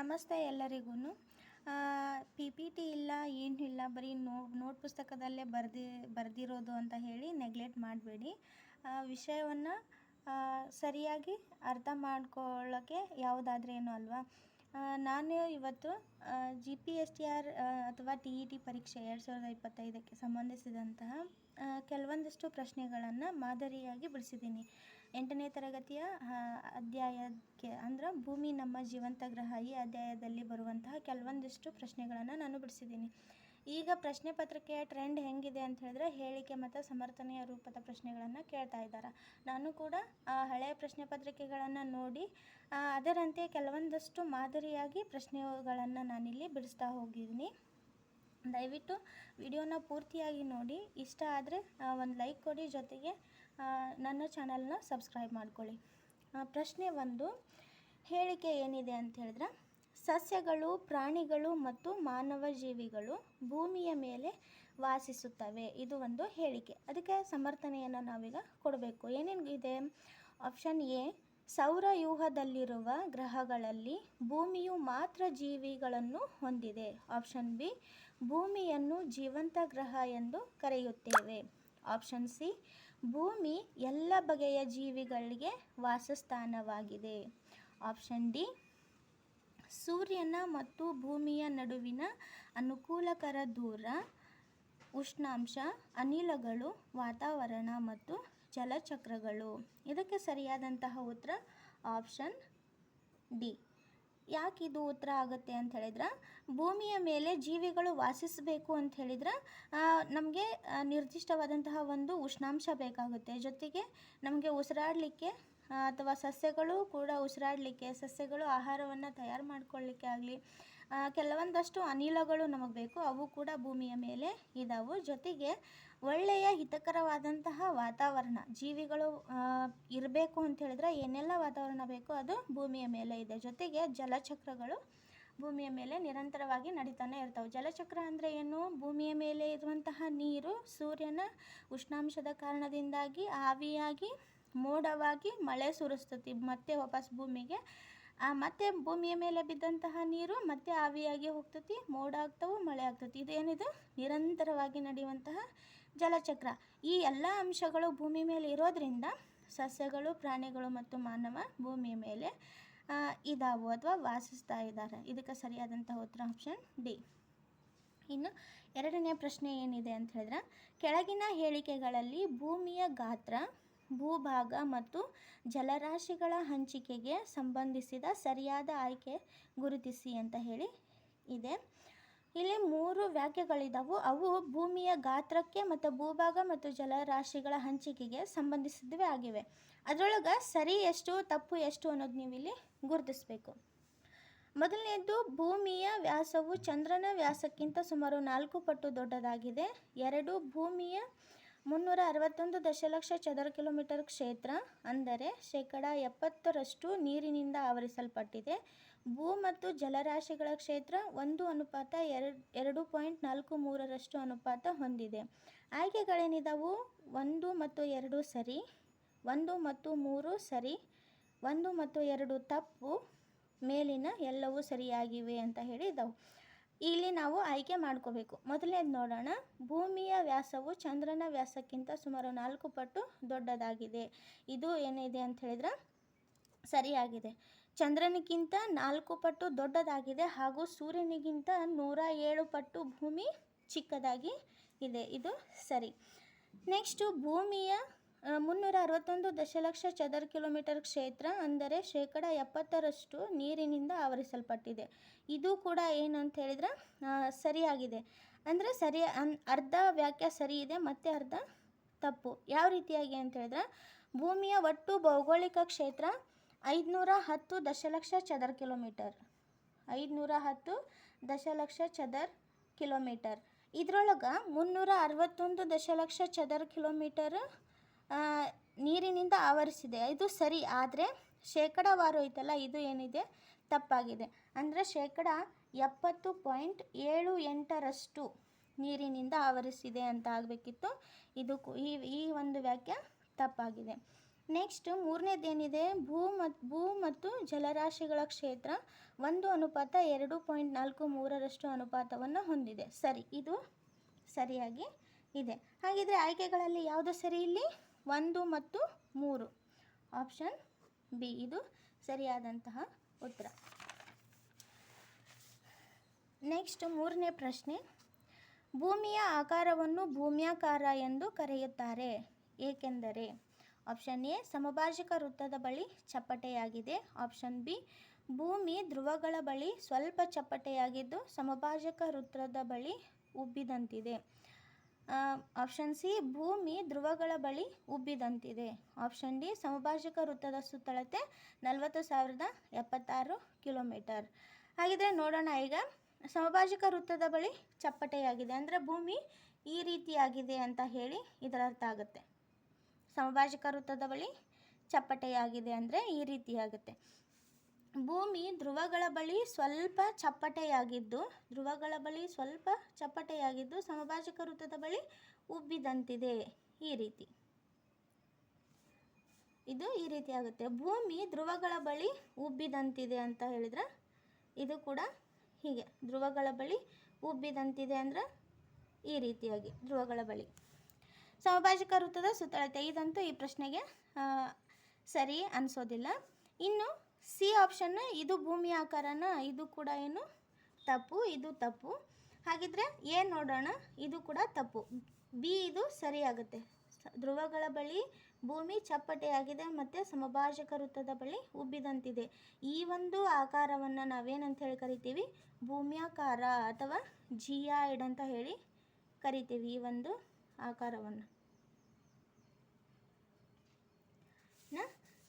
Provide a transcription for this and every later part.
ನಮಸ್ತೆ ಎಲ್ಲರಿಗೂ P P T ಇಲ್ಲ, ಏನು ಇಲ್ಲ, ಬರೀ ನೋ, ನೋಟ್ ಪುಸ್ತಕದಲ್ಲೇ ಬರ್ದಿ, ಬರೆದಿರೋದು ಅಂತ ಹೇಳಿ ನೆಗ್ಲೆಕ್ಟ್ ಮಾಡಬೇಡಿ. ವಿಷಯವನ್ನು ಸರಿಯಾಗಿ ಅರ್ಥ ಮಾಡ್ಕೊಳ್ಳೋಕ್ಕೆ ಯಾವುದಾದ್ರೇನು ಅಲ್ವಾ? ನಾನು ಇವತ್ತು G P S T R ಅಥವಾ ಟಿ ಇ ಟಿ ಪರೀಕ್ಷೆ ಎರಡು ಸಾವಿರದ ಇಪ್ಪತ್ತೈದಕ್ಕೆ ಸಂಬಂಧಿಸಿದಂತಹ ಕೆಲವೊಂದಿಷ್ಟು ಪ್ರಶ್ನೆಗಳನ್ನು ಮಾದರಿಯಾಗಿ ಬಿಡಿಸಿದ್ದೀನಿ. ಎಂಟನೇ ತರಗತಿಯ ಅಧ್ಯಾಯಕ್ಕೆ, ಅಂದ್ರೆ ಭೂಮಿ ನಮ್ಮ ಜೀವಂತ ಗ್ರಹ ಈ ಅಧ್ಯಾಯದಲ್ಲಿ ಬರುವಂತಹ ಕೆಲವೊಂದಿಷ್ಟು ಪ್ರಶ್ನೆಗಳನ್ನು ನಾನು ಬಿಡಿಸಿದ್ದೀನಿ. ಈಗ ಪ್ರಶ್ನೆ ಪತ್ರಿಕೆಯ ಟ್ರೆಂಡ್ ಹೆಂಗಿದೆ ಅಂತ ಹೇಳಿದ್ರೆ ಹೇಳಿಕೆ ಮತ್ತು ಸಮರ್ಥನೆಯ ರೂಪದ ಪ್ರಶ್ನೆಗಳನ್ನು ಕೇಳ್ತಾ ಇದ್ದಾರೆ. ನಾನು ಕೂಡ ಆ ಹಳೆಯ ಪ್ರಶ್ನೆ ಪತ್ರಿಕೆಗಳನ್ನು ನೋಡಿ ಅದರಂತೆ ಕೆಲವೊಂದಷ್ಟು ಮಾದರಿಯಾಗಿ ಪ್ರಶ್ನೆಗಳನ್ನು ನಾನಿಲ್ಲಿ ಬಿಡಿಸ್ತಾ ಹೋಗಿದ್ದೀನಿ. ದಯವಿಟ್ಟು ವಿಡಿಯೋನ ಪೂರ್ತಿಯಾಗಿ ನೋಡಿ. ಇಷ್ಟ ಆದರೆ ಒಂದು ಲೈಕ್ ಕೊಡಿ. ಜೊತೆಗೆ ನನ್ನ ಚಾನಲ್ನ ಸಬ್ಸ್ಕ್ರೈಬ್ ಮಾಡ್ಕೊಳ್ಳಿ. ಪ್ರಶ್ನೆ ಒಂದು. ಹೇಳಿಕೆ ಏನಿದೆ ಅಂತ ಹೇಳಿದ್ರೆ, ಸಸ್ಯಗಳು, ಪ್ರಾಣಿಗಳು ಮತ್ತು ಮಾನವ ಜೀವಿಗಳು ಭೂಮಿಯ ಮೇಲೆ ವಾಸಿಸುತ್ತವೆ. ಇದು ಒಂದು ಹೇಳಿಕೆ. ಅದಕ್ಕೆ ಸಮರ್ಥನೆಯನ್ನು ನಾವೀಗ ಕೊಡಬೇಕು. ಏನೇನು ಇದೆ? ಆಪ್ಷನ್ ಎ ಸೌರವ್ಯೂಹದಲ್ಲಿರುವ ಗ್ರಹಗಳಲ್ಲಿ ಭೂಮಿಯು ಮಾತ್ರ ಜೀವಿಗಳನ್ನು ಹೊಂದಿದೆ. ಆಪ್ಷನ್ ಬಿ ಭೂಮಿಯನ್ನು ಜೀವಂತ ಗ್ರಹ ಎಂದು ಕರೆಯುತ್ತೇವೆ. ಆಪ್ಷನ್ ಸಿ, ಭೂಮಿ ಎಲ್ಲ ಬಗೆಯ ಜೀವಿಗಳಿಗೆ ವಾಸಸ್ಥಾನವಾಗಿದೆ. ಆಪ್ಷನ್ ಡಿ, ಸೂರ್ಯನ ಮತ್ತು ಭೂಮಿಯ ನಡುವಿನ ಅನುಕೂಲಕರ ದೂರ, ಉಷ್ಣಾಂಶ, ಅನಿಲಗಳು, ವಾತಾವರಣ ಮತ್ತು ಜಲಚಕ್ರಗಳು. ಇದಕ್ಕೆ ಸರಿಯಾದಂತಹ ಉತ್ತರ ಆಪ್ಷನ್ ಡಿ. ಯಾಕೆ ಇದು ಉತ್ತರ ಆಗುತ್ತೆ ಅಂತ ಹೇಳಿದ್ರೆ, ಭೂಮಿಯ ಮೇಲೆ ಜೀವಿಗಳು ವಾಸಿಸಬೇಕು ಅಂತ ಹೇಳಿದ್ರೆ ನಮಗೆ ನಿರ್ದಿಷ್ಟವಾದಂತಹ ಒಂದು ಉಷ್ಣಾಂಶ ಬೇಕಾಗುತ್ತೆ. ಜೊತೆಗೆ ನಮಗೆ ಉಸಿರಾಡಲಿಕ್ಕೆ ಅಥವಾ ಸಸ್ಯಗಳು ಕೂಡ ಉಸಿರಾಡಲಿಕ್ಕೆ, ಸಸ್ಯಗಳು ಆಹಾರವನ್ನು ತಯಾರು ಮಾಡ್ಕೊಳ್ಳಿಕ್ಕೆ ಆಗಲಿ ಕೆಲವೊಂದಷ್ಟು ಅನಿಲಗಳು ನಮಗೆ ಬೇಕು. ಅವು ಕೂಡ ಭೂಮಿಯ ಮೇಲೆ ಇದಾವೆ. ಜೊತೆಗೆ ಒಳ್ಳೆಯ ಹಿತಕರವಾದಂತಹ ವಾತಾವರಣ. ಜೀವಿಗಳು ಇರಬೇಕು ಅಂತ ಹೇಳಿದ್ರೆ ಏನೆಲ್ಲ ವಾತಾವರಣ ಬೇಕೋ ಅದು ಭೂಮಿಯ ಮೇಲೆ ಇದೆ. ಜೊತೆಗೆ ಜಲಚಕ್ರಗಳು ಭೂಮಿಯ ಮೇಲೆ ನಿರಂತರವಾಗಿ ನಡೀತಾನೆ ಇರ್ತವೆ. ಜಲಚಕ್ರ ಅಂದರೆ ಏನು? ಭೂಮಿಯ ಮೇಲೆ ಇರುವಂತಹ ನೀರು, ಸೂರ್ಯನ ಉಷ್ಣಾಂಶದ ಕಾರಣದಿಂದಾಗಿ ಆವಿಯಾಗಿ, ಮೋಡವಾಗಿ ಮಳೆ ಸುರಿಸ್ತತಿ. ಮತ್ತೆ ವಾಪಸ್ ಭೂಮಿಗೆ. ಮತ್ತೆ ಭೂಮಿಯ ಮೇಲೆ ಬಿದ್ದಂತಹ ನೀರು ಮತ್ತೆ ಆವಿಯಾಗಿ ಹೋಗ್ತತಿ, ಮೋಡ ಆಗ್ತವೆ, ಮಳೆ ಆಗ್ತತಿ. ಇದೇನಿದು? ನಿರಂತರವಾಗಿ ನಡೆಯುವಂತಹ ಜಲಚಕ್ರ. ಈ ಎಲ್ಲ ಅಂಶಗಳು ಭೂಮಿ ಮೇಲೆ ಇರೋದರಿಂದ ಸಸ್ಯಗಳು, ಪ್ರಾಣಿಗಳು ಮತ್ತು ಮಾನವ ಭೂಮಿಯ ಮೇಲೆ ಇದಾವು ಅಥವಾ ವಾಸಿಸ್ತಾ ಇದ್ದಾರೆ. ಇದಕ್ಕೆ ಸರಿಯಾದಂತಹ ಉತ್ತರ ಆಪ್ಷನ್ ಡಿ ಇನ್ನು ಎರಡನೇ ಪ್ರಶ್ನೆ ಏನಿದೆ ಅಂತ ಹೇಳಿದ್ರೆ, ಕೆಳಗಿನ ಹೇಳಿಕೆಗಳಲ್ಲಿ ಭೂಮಿಯ ಗಾತ್ರ, ಭೂಭಾಗ ಮತ್ತು ಜಲರಾಶಿಗಳ ಹಂಚಿಕೆಗೆ ಸಂಬಂಧಿಸಿದ ಸರಿಯಾದ ಆಯ್ಕೆ ಗುರುತಿಸಿ ಅಂತ ಹೇಳಿ ಇದೆ. ಇಲ್ಲಿ ಮೂರು ವ್ಯಾಖ್ಯೆಗಳಿದ್ದಾವೆ ಅವು ಭೂಮಿಯ ಗಾತ್ರಕ್ಕೆ ಮತ್ತು ಭೂಭಾಗ ಮತ್ತು ಜಲರಾಶಿಗಳ ಹಂಚಿಕೆಗೆ ಸಂಬಂಧಿಸಿದವೇ ಆಗಿವೆ. ಅದರೊಳಗೆ ಸರಿ ಎಷ್ಟು, ತಪ್ಪು ಎಷ್ಟು ಅನ್ನೋದು ನೀವು ಇಲ್ಲಿ ಗುರುತಿಸಬೇಕು. ಮೊದಲನೇದು, ಭೂಮಿಯ ವ್ಯಾಸವು ಚಂದ್ರನ ವ್ಯಾಸಕ್ಕಿಂತ ಸುಮಾರು ನಾಲ್ಕು ಪಟ್ಟು ದೊಡ್ಡದಾಗಿದೆ. ಎರಡು, ಭೂಮಿಯ ಮುನ್ನೂರ ಅರವತ್ತೊಂದು ದಶಲಕ್ಷ ಚದರ ಕಿಲೋಮೀಟರ್ ಕ್ಷೇತ್ರ, ಅಂದರೆ ಶೇಕಡ ಎಪ್ಪತ್ತರಷ್ಟು ನೀರಿನಿಂದ ಆವರಿಸಲ್ಪಟ್ಟಿದೆ. ಭೂ ಮತ್ತು ಜಲರಾಶಿಗಳ ಕ್ಷೇತ್ರ ಒಂದು ಅನುಪಾತ ಎರಡು ಎರಡು ಪಾಯಿಂಟ್ ನಾಲ್ಕು ಮೂರರಷ್ಟು ಅನುಪಾತ ಹೊಂದಿದೆ. ಆಯ್ಕೆಗಳೇನಿದಾವು? ಒಂದು ಮತ್ತು ಎರಡು ಸರಿ, ಒಂದು ಮತ್ತು ಮೂರು ಸರಿ, ಒಂದು ಮತ್ತು ಎರಡು ತಪ್ಪು, ಮೇಲಿನ ಎಲ್ಲವೂ ಸರಿಯಾಗಿವೆ ಅಂತ ಹೇಳಿ ಇದ್ದಾವೆ ಇಲ್ಲಿ ನಾವು ಆಯ್ಕೆ ಮಾಡ್ಕೋಬೇಕು. ಮೊದಲನೇದು ನೋಡೋಣ. ಭೂಮಿಯ ವ್ಯಾಸವು ಚಂದ್ರನ ವ್ಯಾಸಕ್ಕಿಂತ ಸುಮಾರು ನಾಲ್ಕು ಪಟ್ಟು ದೊಡ್ಡದಾಗಿದೆ. ಇದು ಏನಿದೆ ಅಂತ ಹೇಳಿದ್ರೆ ಸರಿಯಾಗಿದೆ. ಚಂದ್ರನಿಗಿಂತ ನಾಲ್ಕು ಪಟ್ಟು ದೊಡ್ಡದಾಗಿದೆ ಹಾಗೂ ಸೂರ್ಯನಿಗಿಂತ ನೂರ ಏಳು ಪಟ್ಟು ಭೂಮಿ ಚಿಕ್ಕದಾಗಿ ಇದೆ. ಇದು ಸರಿ. ನೆಕ್ಸ್ಟು ಭೂಮಿಯ ಮುನ್ನೂರ ಅರವತ್ತೊಂದು ದಶಲಕ್ಷ ಚದರ ಕಿಲೋಮೀಟರ್ ಕ್ಷೇತ್ರ ಅಂದರೆ ಶೇಕಡ ಎಪ್ಪತ್ತರಷ್ಟು ನೀರಿನಿಂದ ಆವರಿಸಲ್ಪಟ್ಟಿದೆ. ಇದು ಕೂಡ ಏನು ಅಂತ ಹೇಳಿದ್ರೆ ಸರಿಯಾಗಿದೆ. ಅಂದರೆ ಸರಿ ಅರ್ಧ ವ್ಯಾಖ್ಯ ಸರಿ ಇದೆ, ಮತ್ತು ಅರ್ಧ ತಪ್ಪು. ಯಾವ ರೀತಿಯಾಗಿ ಅಂತ ಹೇಳಿದ್ರೆ, ಭೂಮಿಯ ಒಟ್ಟು ಭೌಗೋಳಿಕ ಕ್ಷೇತ್ರ ಐದುನೂರ ಹತ್ತು ದಶಲಕ್ಷ ಚದರ ಕಿಲೋಮೀಟರ್. ಐದುನೂರ ಹತ್ತು ದಶಲಕ್ಷ ಚದರ್ ಕಿಲೋಮೀಟರ್. ಇದರೊಳಗೆ ಮುನ್ನೂರ ಅರವತ್ತೊಂದು ದಶಲಕ್ಷ ಚದರ ಕಿಲೋಮೀಟರ್ ನೀರಿನಿಂದ ಆವರಿಸಿದೆ. ಇದು ಸರಿ, ಆದರೆ ಶೇಕಡಾವಾರು ಐತಲ್ಲ, ಇದು ಏನಿದೆ? ತಪ್ಪಾಗಿದೆ. ಅಂದರೆ ಶೇಕಡ ಎಪ್ಪತ್ತು ಪಾಯಿಂಟ್ ಏಳು ಎಂಟರಷ್ಟು ನೀರಿನಿಂದ ಆವರಿಸಿದೆ ಅಂತ ಆಗಬೇಕಿತ್ತು. ಇದು ಈ ಈ ಒಂದು ವ್ಯಾಖ್ಯ ತಪ್ಪಾಗಿದೆ. ನೆಕ್ಸ್ಟ್ ಮೂರನೇದೇನಿದೆ? ಭೂ ಮತ್ತು ಭೂ ಮತ್ತು ಜಲರಾಶಿಗಳ ಕ್ಷೇತ್ರ ಒಂದು ಅನುಪಾತ ಎರಡು ಪಾಯಿಂಟ್ ನಾಲ್ಕು ಮೂರರಷ್ಟು ಅನುಪಾತವನ್ನು ಹೊಂದಿದೆ. ಸರಿ, ಇದು ಸರಿಯಾಗಿ ಇದೆ. ಹಾಗಿದ್ರೆ ಆಯ್ಕೆಗಳಲ್ಲಿ ಯಾವುದು ಸರಿ ಇಲ್ಲಿ? ಒಂದು ಮತ್ತು ಮೂರು. ಆಪ್ಷನ್ ಬಿ ಇದು ಸರಿಯಾದಂತಹ ಉತ್ತರ. ನೆಕ್ಸ್ಟ್ ಮೂರನೇ ಪ್ರಶ್ನೆ. ಭೂಮಿಯ ಆಕಾರವನ್ನು ಭೂಮ್ಯಾಕಾರ ಎಂದು ಕರೆಯುತ್ತಾರೆ. ಏಕೆಂದರೆ ಆಪ್ಷನ್ ಎ ಸಮಭಾಜಕ ವೃತ್ತದ ಬಳಿ ಚಪ್ಪಟೆಯಾಗಿದೆ. ಆಪ್ಷನ್ ಬಿ ಭೂಮಿ ಧ್ರುವಗಳ ಬಳಿ ಸ್ವಲ್ಪ ಚಪ್ಪಟೆಯಾಗಿದ್ದು ಸಮಭಾಜಕ ವೃತ್ತದ ಬಳಿ ಉಬ್ಬಿದಂತಿದೆ. ಆಪ್ಷನ್ ಸಿ ಭೂಮಿ ಧ್ರುವಗಳ ಬಳಿ ಉಬ್ಬಿದಂತಿದೆ. ಆಪ್ಷನ್ ಡಿ ಸಮಭಾಜಕ ವೃತ್ತದ ಸುತ್ತಳತೆ ನಲವತ್ತು ಸಾವಿರದ ಎಪ್ಪತ್ತಾರು ಕಿಲೋಮೀಟರ್. ಹಾಗಿದ್ರೆ ನೋಡೋಣ ಈಗ, ಸಮಭಾಜಕ ವೃತ್ತದ ಬಳಿ ಚಪ್ಪಟೆಯಾಗಿದೆ. ಅಂದರೆ ಭೂಮಿ ಈ ರೀತಿಯಾಗಿದೆ ಅಂತ ಹೇಳಿ ಇದರ ಅರ್ಥ ಆಗುತ್ತೆ. ಸಮಭಾಜಕ ವೃತ್ತದ ಬಳಿ ಚಪ್ಪಟೆಯಾಗಿದೆ ಅಂದರೆ ಈ ರೀತಿಯಾಗುತ್ತೆ. ಭೂಮಿ ಧ್ರುವಗಳ ಬಳಿ ಸ್ವಲ್ಪ ಚಪ್ಪಟೆಯಾಗಿದ್ದು, ಧ್ರುವಗಳ ಬಳಿ ಸ್ವಲ್ಪ ಚಪ್ಪಟೆಯಾಗಿದ್ದು ಸಮಭಾಜಕ ವೃತ್ತದ ಬಳಿ ಉಬ್ಬಿದಂತಿದೆ. ಈ ರೀತಿ. ಇದು ಈ ರೀತಿ ಆಗುತ್ತೆ ಭೂಮಿ ಧ್ರುವಗಳ ಬಳಿ ಉಬ್ಬಿದಂತಿದೆ ಅಂತ ಹೇಳಿದ್ರೆ ಇದು ಕೂಡ ಹೀಗೆ. ಧ್ರುವಗಳ ಬಳಿ ಉಬ್ಬಿದಂತಿದೆ ಅಂದರೆ ಈ ರೀತಿಯಾಗಿ. ಧ್ರುವಗಳ ಬಳಿ. ಸಮಭಾಜಕ ವೃತ್ತದ ಸುತ್ತಳತೆ. ಇದಂತೂ ಈ ಪ್ರಶ್ನೆಗೆ ಸರಿ ಅನಿಸೋದಿಲ್ಲ. ಇನ್ನು ಸಿ ಆಪ್ಷನ್ ಇದು ಭೂಮಿ ಆಕಾರನ, ಇದು ಕೂಡ ಏನು? ತಪ್ಪು, ಇದು ತಪ್ಪು. ಹಾಗಿದ್ರೆ ಎ ನೋಡೋಣ, ಇದು ಕೂಡ ತಪ್ಪು. ಬಿ ಇದು ಸರಿಯಾಗುತ್ತೆ. ಧ್ರುವಗಳ ಬಳಿ ಭೂಮಿ ಚಪ್ಪಟೆಯಾಗಿದೆ ಮತ್ತು ಸಮಭಾಜಕ ವೃತ್ತದ ಬಳಿ ಉಬ್ಬಿದಂತಿದೆ. ಈ ಒಂದು ಆಕಾರವನ್ನು ನಾವೇನಂತ ಹೇಳಿ ಕರಿತೀವಿ? ಭೂಮ್ಯಾಕಾರ ಅಥವಾ ಜಿಯಾಯ್ಡ್ ಅಂತ ಹೇಳಿ ಕರಿತೀವಿ ಈ ಒಂದು ಆಕಾರವನ್ನು.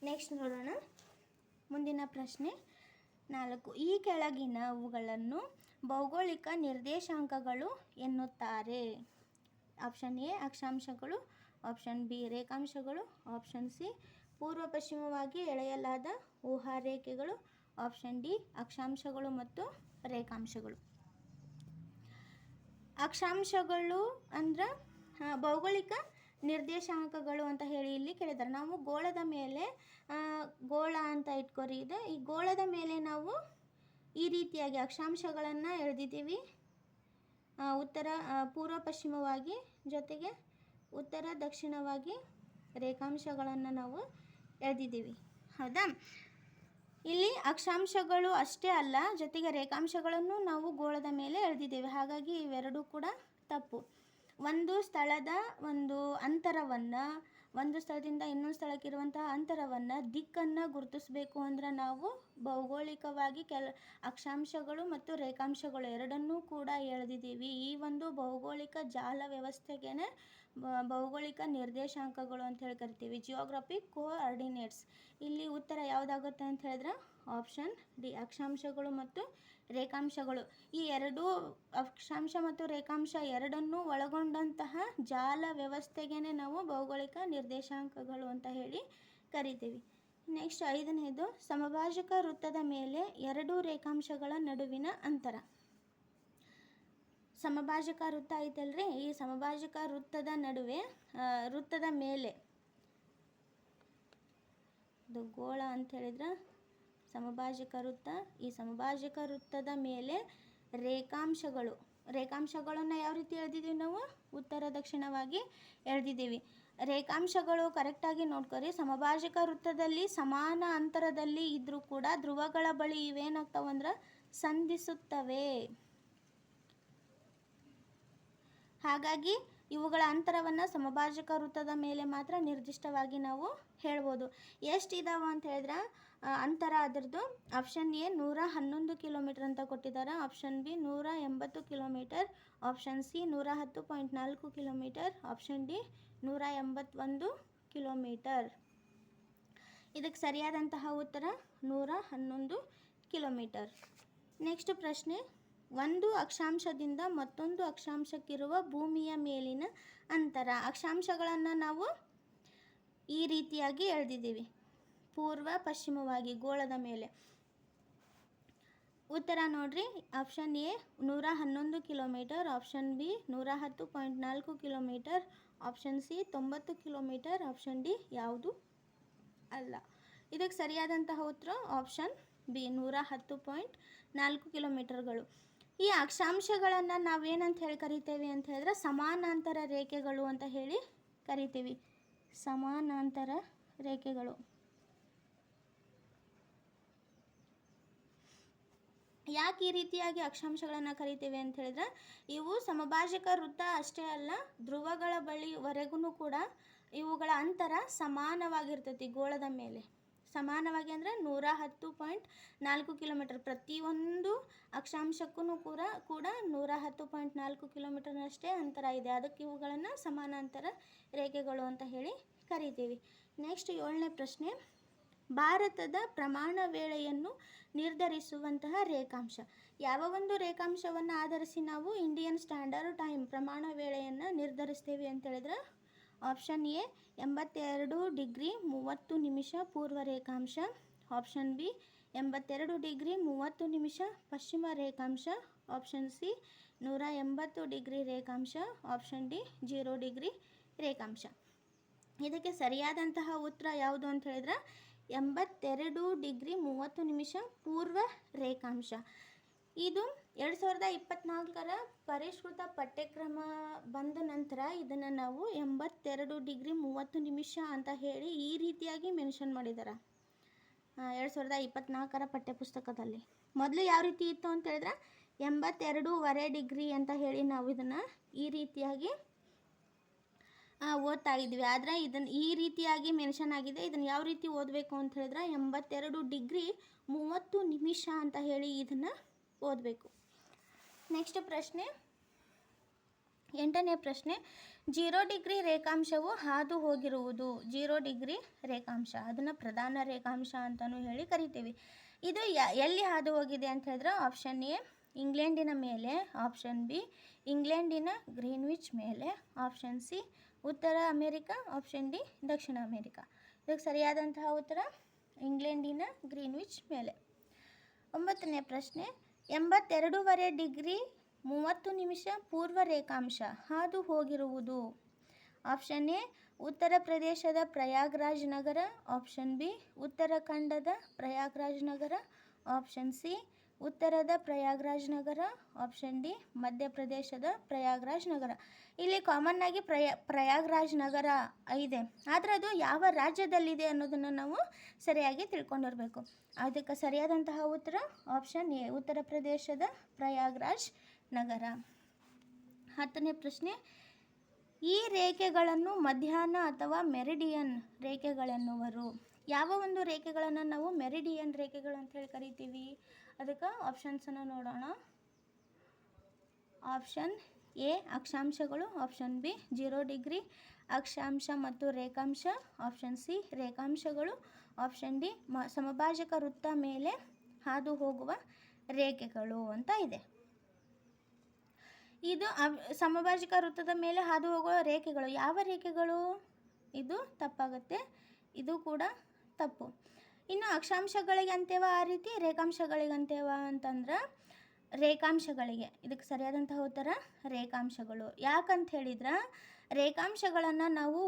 ನೆಕ್ಸ್ಟ್ ನೋಡೋಣ. ಮುಂದಿನ ಪ್ರಶ್ನೆ. ನಾಲ್ಕು. ಈ ಕೆಳಗಿನವುಗಳನ್ನು ಭೌಗೋಳಿಕ ನಿರ್ದೇಶಾಂಕಗಳು ಎನ್ನುತ್ತಾರೆ. ಆಪ್ಷನ್ ಎ ಅಕ್ಷಾಂಶಗಳು. ಆಪ್ಷನ್ ಬಿ ರೇಖಾಂಶಗಳು. ಆಪ್ಷನ್ ಸಿ ಪೂರ್ವ ಪಶ್ಚಿಮವಾಗಿ ಎಳೆಯಲಾದ ಊಹಾರೇಖೆಗಳು. ಆಪ್ಷನ್ ಡಿ ಅಕ್ಷಾಂಶಗಳು ಮತ್ತು ರೇಖಾಂಶಗಳು. ಅಕ್ಷಾಂಶಗಳು ಅಂದ್ರೆ ಭೌಗೋಳಿಕ ನಿರ್ದೇಶಾಂಕಗಳು ಅಂತ ಹೇಳಿ ಇಲ್ಲಿ ಕೇಳಿದ್ದಾರೆ. ನಾವು ಗೋಳದ ಮೇಲೆ ಗೋಳ ಅಂತ ಇಟ್ಕೊರಿ ಇದೆ. ಈ ಗೋಳದ ಮೇಲೆ ನಾವು ಈ ರೀತಿಯಾಗಿ ಅಕ್ಷಾಂಶಗಳನ್ನು ಎಳೆದಿದ್ದೀವಿ. ಉತ್ತರ ಪೂರ್ವ ಪಶ್ಚಿಮವಾಗಿ ಜೊತೆಗೆ ಉತ್ತರ ದಕ್ಷಿಣವಾಗಿ ರೇಖಾಂಶಗಳನ್ನು ನಾವು ಎಳೆದಿದ್ದೀವಿ. ಹೌದಾ? ಇಲ್ಲಿ ಅಕ್ಷಾಂಶಗಳು ಅಷ್ಟೇ ಅಲ್ಲ, ಜೊತೆಗೆ ರೇಖಾಂಶಗಳನ್ನು ನಾವು ಗೋಳದ ಮೇಲೆ ಎಳೆದಿದ್ದೇವೆ. ಹಾಗಾಗಿ ಇವೆರಡೂ ಕೂಡ ತಪ್ಪು. ಒಂದು ಸ್ಥಳದ ಒಂದು ಅಂತರವನ್ನು, ಒಂದು ಸ್ಥಳದಿಂದ ಇನ್ನೊಂದು ಸ್ಥಳಕ್ಕೆ ಇರುವಂತಹ ಅಂತರವನ್ನು ದಿಕ್ಕನ್ನು ಗುರುತಿಸಬೇಕು ಅಂದ್ರೆ ನಾವು ಭೌಗೋಳಿಕವಾಗಿ ಕೆಲ ಅಕ್ಷಾಂಶಗಳು ಮತ್ತು ರೇಖಾಂಶಗಳು ಎರಡನ್ನೂ ಕೂಡ ಎಳೆದಿದ್ದೀವಿ. ಈ ಒಂದು ಭೌಗೋಳಿಕ ಜಾಲ ವ್ಯವಸ್ಥೆಗೇನೆ ಬ- ಭೌಗೋಳಿಕ ನಿರ್ದೇಶಾಂಕಗಳು ಅಂತ ಹೇಳಿ ಕರಿತೀವಿ. ಜಿಯೋಗ್ರಫಿ ಕೋಆರ್ಡಿನೇಟ್ಸ್ ಇಲ್ಲಿ ಉತ್ತರ ಯಾವುದಾಗುತ್ತೆ ಅಂತ ಹೇಳಿದ್ರೆ ಆಪ್ಷನ್ ಡಿ ಅಕ್ಷಾಂಶಗಳು ಮತ್ತು ರೇಖಾಂಶಗಳು. ಈ ಎರಡೂ ಅಕ್ಷಾಂಶ ಮತ್ತು ರೇಖಾಂಶ ಎರಡನ್ನೂ ಒಳಗೊಂಡಂತಹ ಜಾಲ ವ್ಯವಸ್ಥೆಗೇನೆ ನಾವು ಭೌಗೋಳಿಕ ನಿರ್ದೇಶಾಂಕಗಳು ಅಂತ ಹೇಳಿ ಕರಿತೀವಿ. ನೆಕ್ಸ್ಟ್ ಐದನೇದು, ಸಮಭಾಜಕ ವೃತ್ತದ ಮೇಲೆ ಎರಡು ರೇಖಾಂಶಗಳ ನಡುವಿನ ಅಂತರ. ಸಮಭಾಜಕ ವೃತ್ತ ಐತಲ್ರಿ? ಈ ಸಮಭಾಜಕ ವೃತ್ತದ ನಡುವೆ ವೃತ್ತದ ಮೇಲೆ. ಇದು ಗೋಳ ಅಂತ ಹೇಳಿದ್ರೆ? ಸಮಭಾಜಕ ವೃತ್ತ. ಈ ಸಮಭಾಜಕ ವೃತ್ತದ ಮೇಲೆ ರೇಖಾಂಶಗಳು. ರೇಖಾಂಶಗಳನ್ನು ಯಾವ ರೀತಿ ಎಳೆದಿದ್ದೀವಿ ನಾವು? ಉತ್ತರ, ದಕ್ಷಿಣವಾಗಿ ಎಳೆದಿದ್ದೀವಿ. ರೇಖಾಂಶಗಳು ಕರೆಕ್ಟಾಗಿ ನೋಡ್ಕೊರಿ. ಸಮಭಾಜಕ ವೃತ್ತದಲ್ಲಿ ಸಮಾನ ಅಂತರದಲ್ಲಿ ಇದ್ದರೂ ಕೂಡ ಧ್ರುವಗಳ ಬಳಿ ಇವೇನಾಗ್ತಾವಂದ್ರೆ? ಸಂಧಿಸುತ್ತವೆ. ಹಾಗಾಗಿ ಇವುಗಳ ಅಂತರವನ್ನು ಸಮಭಾಜಕ ವೃತ್ತದ ಮೇಲೆ ಮಾತ್ರ ನಿರ್ದಿಷ್ಟವಾಗಿ ನಾವು ಹೇಳ್ಬೋದು. ಎಷ್ಟು ಇದಾವ ಅಂತ ಹೇಳಿದ್ರೆ ಅಂತರ ಅದರದ್ದು ಆಪ್ಷನ್ ಎ ನೂರ ಹನ್ನೊಂದು ಕಿಲೋಮೀಟರ್ ಅಂತ ಕೊಟ್ಟಿದ್ದಾರೆ ಆಪ್ಷನ್ ಬಿ ನೂರ ಎಂಬತ್ತು ಕಿಲೋಮೀಟರ್ ಆಪ್ಷನ್ ಸಿ ನೂರ ಹತ್ತು ಪಾಯಿಂಟ್ ನಾಲ್ಕು ಕಿಲೋಮೀಟರ್ ಆಪ್ಷನ್ ಡಿ ನೂರ ಎಂಬತ್ತೊಂದು ಕಿಲೋಮೀಟರ್ ಇದಕ್ಕೆ ಸರಿಯಾದಂತಹ ಉತ್ತರ ನೂರ ಹನ್ನೊಂದು ಕಿಲೋಮೀಟರ್ ನೆಕ್ಸ್ಟ್ ಪ್ರಶ್ನೆ ಒಂದು ಅಕ್ಷಾಂಶದಿಂದ ಮತ್ತೊಂದು ಅಕ್ಷಾಂಶಕ್ಕಿರುವ ಭೂಮಿಯ ಮೇಲಿನ ಅಂತರ. ಅಕ್ಷಾಂಶಗಳನ್ನು ನಾವು ಈ ರೀತಿಯಾಗಿ ಎಳೆದಿದ್ದೀವಿ. ಪೂರ್ವ, ಪಶ್ಚಿಮವಾಗಿ, ಗೋಳದ ಮೇಲೆ. ಉತ್ತರ ನೋಡ್ರಿ. ಆಪ್ಷನ್ ಎ, ನೂರ ಹನ್ನೊಂದು ಕಿಲೋಮೀಟರ್. ಆಪ್ಷನ್ ಬಿ, ನೂರ ಹತ್ತು ಪಾಯಿಂಟ್ ನಾಲ್ಕು ಕಿಲೋಮೀಟರ್. ಆಪ್ಷನ್ ಸಿ, ತೊಂಬತ್ತು ಕಿಲೋಮೀಟರ್. ಆಪ್ಷನ್ ಡಿ, ಯಾವುದು ಅಲ್ಲ. ಇದಕ್ಕೆ ಸರಿಯಾದಂತಹ ಉತ್ತರ ಆಪ್ಷನ್ ಬಿ, ನೂರ ಹತ್ತು ಪಾಯಿಂಟ್ ನಾಲ್ಕು ಕಿಲೋಮೀಟರ್ಗಳು. ಈ ಅಕ್ಷಾಂಶಗಳನ್ನು ನಾವೇನಂತ ಹೇಳಿ ಕರಿತೇವೆ ಅಂತ ಹೇಳಿದ್ರೆ ಸಮಾನಾಂತರ ರೇಖೆಗಳು ಅಂತ ಹೇಳಿ ಕರಿತೀವಿ. ಸಮಾನಾಂತರ ರೇಖೆಗಳು. ಯಾಕೆ ಈ ರೀತಿಯಾಗಿ ಅಕ್ಷಾಂಶಗಳನ್ನು ಕರಿತೇವೆ ಅಂತ ಹೇಳಿದ್ರೆ ಇವು ಸಮಭಾಜಕ ವೃತ್ತ ಅಷ್ಟೇ ಅಲ್ಲ, ಧ್ರುವಗಳ ಬಳಿವರೆಗೂ ಕೂಡ ಇವುಗಳ ಅಂತರ ಸಮಾನವಾಗಿರ್ತೈತಿ ಗೋಳದ ಮೇಲೆ. ಸಮಾನವಾಗಿ ಅಂದರೆ ನೂರ ಹತ್ತು ಪಾಯಿಂಟ್ ನಾಲ್ಕು ಕಿಲೋಮೀಟರ್. ಪ್ರತಿಯೊಂದು ಅಕ್ಷಾಂಶಕ್ಕೂ ಕೂಡ ಕೂಡ ನೂರ ಹತ್ತು ಪಾಯಿಂಟ್ ನಾಲ್ಕು ಕಿಲೋಮೀಟರ್ನಷ್ಟೇ ಅಂತರ ಇದೆ. ಅದಕ್ಕೆ ಇವುಗಳನ್ನು ಸಮಾನಾಂತರ ರೇಖೆಗಳು ಅಂತ ಹೇಳಿ ಕರಿತೀವಿ. ನೆಕ್ಸ್ಟ್ ಏಳನೇ ಪ್ರಶ್ನೆ. ಭಾರತದ ಪ್ರಮಾಣ ವೇಳೆಯನ್ನು ನಿರ್ಧರಿಸುವಂತಹ ರೇಖಾಂಶ. ಯಾವ ಒಂದು ರೇಖಾಂಶವನ್ನು ಆಧರಿಸಿ ನಾವು ಇಂಡಿಯನ್ ಸ್ಟ್ಯಾಂಡರ್ಡ್ ಟೈಮ್ ಪ್ರಮಾಣ ವೇಳೆಯನ್ನು ನಿರ್ಧರಿಸ್ತೇವೆ ಅಂತ ಹೇಳಿದ್ರೆ ಆಪ್ಷನ್ ಎ ಎಂಬತ್ತೆರಡು ಡಿಗ್ರಿ ಮೂವತ್ತು ನಿಮಿಷ ಪೂರ್ವ ರೇಖಾಂಶ. ಆಪ್ಷನ್ ಬಿ ಎಂಬತ್ತೆರಡು ಡಿಗ್ರಿ ಮೂವತ್ತು ನಿಮಿಷ ಪಶ್ಚಿಮ ರೇಖಾಂಶ. ಆಪ್ಷನ್ ಸಿ ನೂರ ಎಂಬತ್ತು ಡಿಗ್ರಿ ರೇಖಾಂಶ. ಆಪ್ಷನ್ ಡಿ ಜೀರೋ ಡಿಗ್ರಿ ರೇಖಾಂಶ. ಇದಕ್ಕೆ ಸರಿಯಾದಂತಹ ಉತ್ತರ ಯಾವುದು ಅಂತ ಹೇಳಿದ್ರೆ, ಎಂಬತ್ತೆರಡು ಡಿಗ್ರಿ ಮೂವತ್ತು ನಿಮಿಷ ಪೂರ್ವ ರೇಖಾಂಶ. ಇದು ಎರಡು ಸಾವಿರದ ಇಪ್ಪತ್ನಾಲ್ಕರ ಪರಿಷ್ಕೃತ ಪಠ್ಯಕ್ರಮ ಬಂದ ನಂತರ ಇದನ್ನು ನಾವು ಎಂಬತ್ತೆರಡು ಡಿಗ್ರಿ ಮೂವತ್ತು ನಿಮಿಷ ಅಂತ ಹೇಳಿ ಈ ರೀತಿಯಾಗಿ ಮೆನ್ಷನ್ ಮಾಡಿದ್ದಾರೆ ಎರಡು ಸಾವಿರದ ಇಪ್ಪತ್ನಾಲ್ಕರ ಪಠ್ಯಪುಸ್ತಕದಲ್ಲಿ. ಮೊದಲು ಯಾವ ರೀತಿ ಇತ್ತು ಅಂತ ಹೇಳಿದ್ರೆ, ಎಂಬತ್ತೆರಡೂವರೆ ಡಿಗ್ರಿ ಅಂತ ಹೇಳಿ ನಾವು ಇದನ್ನು ಈ ರೀತಿಯಾಗಿ ಓದ್ತಾ ಇದ್ವಿ. ಆದರೆ ಇದನ್ನು ಈ ರೀತಿಯಾಗಿ ಮೆನ್ಷನ್ ಆಗಿದೆ ಇದನ್ನು ಯಾವ ರೀತಿ ಓದಬೇಕು ಅಂತ ಹೇಳಿದ್ರೆ, ಎಂಬತ್ತೆರಡು ಡಿಗ್ರಿ ಮೂವತ್ತು ನಿಮಿಷ ಅಂತ ಹೇಳಿ ಇದನ್ನು ಓದಬೇಕು. ನೆಕ್ಸ್ಟ್ ಪ್ರಶ್ನೆ. ಎಂಟನೇ ಪ್ರಶ್ನೆ. ಜೀರೋ ಡಿಗ್ರಿ ರೇಖಾಂಶವು ಹಾದು ಹೋಗಿರುವುದು. Zero degree ರೇಖಾಂಶ. ಅದನ್ನು ಪ್ರಧಾನ ರೇಖಾಂಶ ಅಂತಲೂ ಹೇಳಿ ಕರಿತೀವಿ. ಇದು ಎಲ್ಲಿ ಹಾದು ಹೋಗಿದೆ ಅಂತ ಹೇಳಿದ್ರೆ ಆಪ್ಷನ್ ಎ ಇಂಗ್ಲೆಂಡಿನ ಮೇಲೆ ಆಪ್ಷನ್ ಬಿ ಇಂಗ್ಲೆಂಡಿನ ಗ್ರೀನ್ವಿಚ್ ಮೇಲೆ ಆಪ್ಷನ್ ಸಿ ಉತ್ತರ ಅಮೇರಿಕಾ ಆಪ್ಷನ್ ಡಿ ದಕ್ಷಿಣ ಅಮೇರಿಕಾ. ಇದಕ್ಕೆ ಸರಿಯಾದಂತಹ ಉತ್ತರ ಇಂಗ್ಲೆಂಡಿನ ಗ್ರೀನ್ವಿಚ್ ಮೇಲೆ. ಒಂಬತ್ತನೇ ಪ್ರಶ್ನೆ. ಎಂಬತ್ತೆರಡೂವರೆ ಡಿಗ್ರಿ ಮೂವತ್ತು ನಿಮಿಷ ಪೂರ್ವ ರೇಖಾಂಶ ಹಾದು ಹೋಗಿರುವುದು. ಆಪ್ಷನ್ ಎ, ಉತ್ತರ ಪ್ರದೇಶದ ಪ್ರಯಾಗ್ರಾಜ್ ನಗರ. ಆಪ್ಷನ್ ಬಿ, ಉತ್ತರಾಖಂಡದ ಪ್ರಯಾಗ್ರಾಜ್ ನಗರ. ಆಪ್ಷನ್ ಸಿ ಉತ್ತರದ ಪ್ರಯಾಗ್ರಾಜ್ ನಗರ ಆಪ್ಷನ್ ಡಿ ಮಧ್ಯಪ್ರದೇಶದ ಪ್ರಯಾಗ್ರಾಜ್ ನಗರ. ಇಲ್ಲಿ ಕಾಮನ್ ಆಗಿ ಪ್ರಯ, ಪ್ರಯಾಗ್ರಾಜ್ ನಗರ ಇದೆ ಆದರೆ ಅದು ಯಾವ ರಾಜ್ಯದಲ್ಲಿದೆ ಅನ್ನೋದನ್ನು ನಾವು ಸರಿಯಾಗಿ ತಿಳ್ಕೊಂಡಿರಬೇಕು. ಅದಕ್ಕೆ ಸರಿಯಾದಂತಹ ಉತ್ತರ ಆಪ್ಷನ್ ಎ, ಉತ್ತರ ಪ್ರದೇಶದ ಪ್ರಯಾಗ್ರಾಜ್ ನಗರ. ಹತ್ತನೇ ಪ್ರಶ್ನೆ, ಈ ರೇಖೆಗಳನ್ನು ಮಧ್ಯಾಹ್ನ ಅಥವಾ ಮೆರಿಡಿಯನ್ ರೇಖೆಗಳೆನ್ನುವರು. ಯಾವ ಒಂದು ರೇಖೆಗಳನ್ನು ನಾವು ಮೆರಿಡಿಯನ್ ರೇಖೆಗಳು ಅಂತ ಹೇಳಿ ಕರಿತೀವಿ? ಅದಕ್ಕೆ ಆಪ್ಷನ್ಸನ್ನು ನೋಡೋಣ. ಆಪ್ಷನ್ ಎ ಅಕ್ಷಾಂಶಗಳು. ಆಪ್ಷನ್ ಬಿ ಜೀರೋ ಡಿಗ್ರಿ ಅಕ್ಷಾಂಶ ಮತ್ತು ರೇಖಾಂಶ. ಆಪ್ಷನ್ ಸಿ ರೇಖಾಂಶಗಳು. ಆಪ್ಷನ್ ಡಿ ಮ, ಸಮಭಾಜಕ ವೃತ್ತ ಮೇಲೆ ಹಾದು ಹೋಗುವ ರೇಖೆಗಳು ಅಂತ ಇದೆ. ಇದು ಸಮಭಾಜಕ ವೃತ್ತದ ಮೇಲೆ ಹಾದು ಹೋಗುವ ರೇಖೆಗಳು. ಯಾವ ರೇಖೆಗಳು? ಇದು ತಪ್ಪಾಗುತ್ತೆ. ಇದು ಕೂಡ ತಪ್ಪು. ಇನ್ನು ಅಕ್ಷಾಂಶಗಳಿಗೆ ಅಂತೇವ ಆ ರೀತಿ, ರೇಖಾಂಶಗಳಿಗೆ ಅಂತೇವ ಅಂತಂದ್ರೆ ರೇಖಾಂಶಗಳಿಗೆ. ಇದಕ್ಕೆ ಸರಿಯಾದಂತಹ ಉತ್ತರ, ರೇಖಾಂಶಗಳು. ಯಾಕಂತ ಹೇಳಿದ್ರೆ, ರೇಖಾಂಶಗಳನ್ನು ನಾವು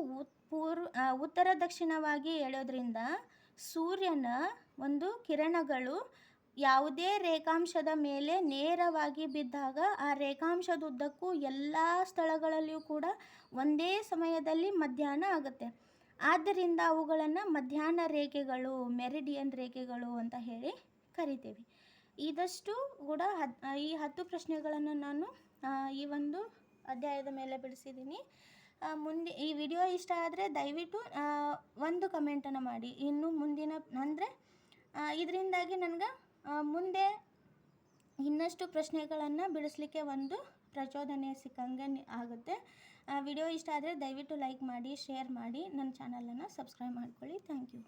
ಪೂರ್ವ ಉತ್ತರ ದಕ್ಷಿಣವಾಗಿ ಎಳೆಯೋದ್ರಿಂದ ಸೂರ್ಯನ ಒಂದು ಕಿರಣಗಳು ಯಾವುದೇ ರೇಖಾಂಶದ ಮೇಲೆ ನೇರವಾಗಿ ಬಿದ್ದಾಗ ಆ ರೇಖಾಂಶದುದ್ದಕ್ಕೂ ಎಲ್ಲ ಸ್ಥಳಗಳಲ್ಲಿಯೂ ಕೂಡ ಒಂದೇ ಸಮಯದಲ್ಲಿ ಮಧ್ಯಾಹ್ನ ಆಗುತ್ತೆ. ಆದ್ದರಿಂದ ಅವುಗಳನ್ನು ಮಧ್ಯಾಹ್ನ ರೇಖೆಗಳು, ಮೆರಿಡಿಯನ್ ರೇಖೆಗಳು ಅಂತ ಹೇಳಿ ಕರಿತೀವಿ. ಇದಷ್ಟು ಕೂಡ ಹದ್, ಈ ಹತ್ತು ಪ್ರಶ್ನೆಗಳನ್ನು ನಾನು ಈ ಒಂದು ಅಧ್ಯಾಯದ ಮೇಲೆ ಬಿಡಿಸಿದ್ದೀನಿ. ಮುಂದೆ, ಈ ವಿಡಿಯೋ ಇಷ್ಟ ಆದರೆ ದಯವಿಟ್ಟು ಒಂದು ಕಮೆಂಟನ್ನು ಮಾಡಿ. ಇನ್ನು ಮುಂದಿನ, ಅಂದರೆ ಇದರಿಂದಾಗಿ ನನಗೆ ಮುಂದೆ ಇನ್ನಷ್ಟು ಪ್ರಶ್ನೆಗಳನ್ನು ಬಿಡಿಸ್ಲಿಕ್ಕೆ ಒಂದು ಪ್ರಚೋದನೆ ಸಿಕ್ಕಂಗೆ ಆಗುತ್ತೆ. ವಿಡಿಯೋ ಇಷ್ಟ ಆದರೆ ದಯವಿಟ್ಟು ಲೈಕ್ ಮಾಡಿ ಶೇರ್ ಮಾಡಿ ನನ್ನ ಚಾನಲನ್ನು ಸಬ್ಸ್ಕ್ರೈಬ್ ಮಾಡ್ಕೊಳ್ಳಿ. Thank you